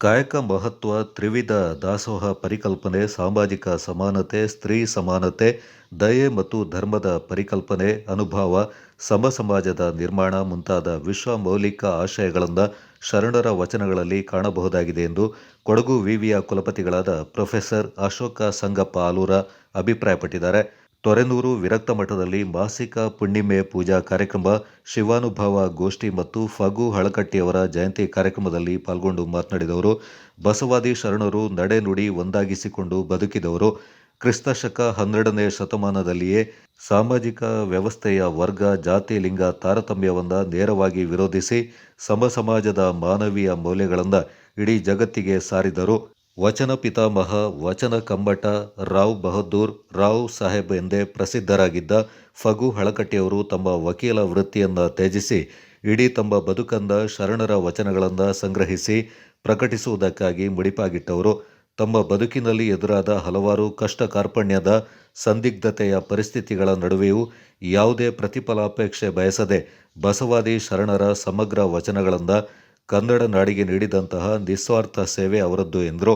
ಕಾಯಕ ಮಹತ್ವ ತ್ರಿವಿಧ ದಾಸೋಹ ಪರಿಕಲ್ಪನೆ, ಸಾಮಾಜಿಕ ಸಮಾನತೆ, ಸ್ತ್ರೀ ಸಮಾನತೆ, ದಯೆ ಮತ್ತು ಧರ್ಮದ ಪರಿಕಲ್ಪನೆ, ಅನುಭವ ಸಮ ಸಮಾಜದ ನಿರ್ಮಾಣ ಮುಂತಾದ ವಿಶ್ವ ಮೌಲಿಕ ಆಶಯಗಳನ್ನು ಶರಣರ ವಚನಗಳಲ್ಲಿ ಕಾಣಬಹುದಾಗಿದೆ ಎಂದು ಕೊಡಗು ವಿವಿಯ ಕುಲಪತಿಗಳಾದ ಪ್ರೊಫೆಸರ್ ಅಶೋಕ ಸಂಗಪ್ಪ ಆಲೂರ ಅಭಿಪ್ರಾಯಪಟ್ಟಿದ್ದಾರೆ. ತೊರೆನೂರು ವಿರಕ್ತ ಮಠದಲ್ಲಿ ಮಾಸಿಕ ಪುಣ್ಣಿಮೆ ಪೂಜಾ ಕಾರ್ಯಕ್ರಮ, ಶಿವಾನುಭವ ಗೋಷ್ಠಿ ಮತ್ತು ಫಗು ಹಳಕಟ್ಟಿಯವರ ಜಯಂತಿ ಕಾರ್ಯಕ್ರಮದಲ್ಲಿ ಪಾಲ್ಗೊಂಡು ಮಾತನಾಡಿದವರು. ಬಸವಾದಿ ಶರಣರು ನಡೆನುಡಿ ಒಂದಾಗಿಸಿಕೊಂಡು ಬದುಕಿದವರು. ಕ್ರಿಸ್ತ ಶಕ ಹನ್ನೆರಡನೇ ಶತಮಾನದಲ್ಲಿಯೇ ಸಾಮಾಜಿಕ ವ್ಯವಸ್ಥೆಯ ವರ್ಗ, ಜಾತಿ, ಲಿಂಗ, ತಾರತಮ್ಯವನ್ನು ನೇರವಾಗಿ ವಿರೋಧಿಸಿ ಸಮಸಮಾಜದ ಮಾನವೀಯ ಮೌಲ್ಯಗಳನ್ನು ಇಡೀ ಜಗತ್ತಿಗೆ ಸಾರಿದರು. ವಚನ ಪಿತಾಮಹ, ವಚನ ಕಂಬಟ, ರಾವ್ ಬಹದ್ದೂರ್, ರಾವ್ ಸಾಹೇಬ್ ಎಂದೇ ಪ್ರಸಿದ್ಧರಾಗಿದ್ದ ಫಗು ಹಳಕಟ್ಟಿಯವರು ತಮ್ಮ ವಕೀಲ ವೃತ್ತಿಯನ್ನು ತ್ಯಜಿಸಿ, ಇಡೀ ತಮ್ಮ ಬದುಕಂದ ಶರಣರ ವಚನಗಳನ್ನು ಸಂಗ್ರಹಿಸಿ ಪ್ರಕಟಿಸುವುದಕ್ಕಾಗಿ ಮುಡಿಪಾಗಿಟ್ಟವರು. ತಮ್ಮ ಬದುಕಿನಲ್ಲಿ ಎದುರಾದ ಹಲವಾರು ಕಷ್ಟ ಕಾರ್ಪಣ್ಯದ ಸಂದಿಗ್ಧತೆಯ ಪರಿಸ್ಥಿತಿಗಳ ನಡುವೆಯೂ ಯಾವುದೇ ಪ್ರತಿಫಲಾಪೇಕ್ಷೆ ಬಯಸದೆ ಬಸವಾದಿ ಶರಣರ ಸಮಗ್ರ ವಚನಗಳನ್ನು ಕನ್ನಡ ನಾಡಿಗೆ ನೀಡಿದಂತಹ ನಿಸ್ವಾರ್ಥ ಸೇವೆ ಅವರದ್ದು ಎಂದರು.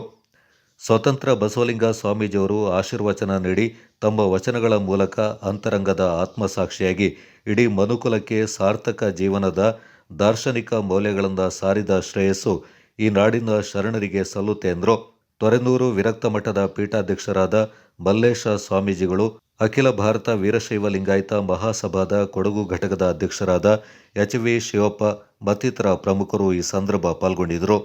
ಸ್ವತಂತ್ರ ಬಸವಲಿಂಗ ಸ್ವಾಮೀಜಿಯವರು ಆಶೀರ್ವಚನ ನೀಡಿ ತಮ್ಮ ವಚನಗಳ ಮೂಲಕ ಅಂತರಂಗದ ಆತ್ಮಸಾಕ್ಷಿಯಾಗಿ ಇಡೀ ಮನುಕುಲಕ್ಕೆ ಸಾರ್ಥಕ ಜೀವನದ ದಾರ್ಶನಿಕ ಮೌಲ್ಯಗಳಿಂದ ಸಾರಿದ ಶ್ರೇಯಸ್ಸು ಈ ನಾಡಿನ ಶರಣರಿಗೆ ಸಲ್ಲುತ್ತೆ ಎಂದರು. ತೊರೆನೂರು ವಿರಕ್ತ ಮಠದ ಪೀಠಾಧ್ಯಕ್ಷರಾದ ಮಲ್ಲೇಶ ಸ್ವಾಮೀಜಿಗಳು ಅಖಿಲ ಭಾರತ ವೀರಶೈವ ಲಿಂಗಾಯತ ಮಹಾಸಭಾದ ಕೊಡಗು ಘಟಕದ ಅಧ್ಯಕ್ಷರಾದ ಎಚ್ ವಿ ಶಿವಪ್ಪ ಮತ್ತಿತರ ಪ್ರಮುಖರು ಈ ಸಂದರ್ಭ ಪಾಲ್ಗೊಂಡಿದ್ದರು.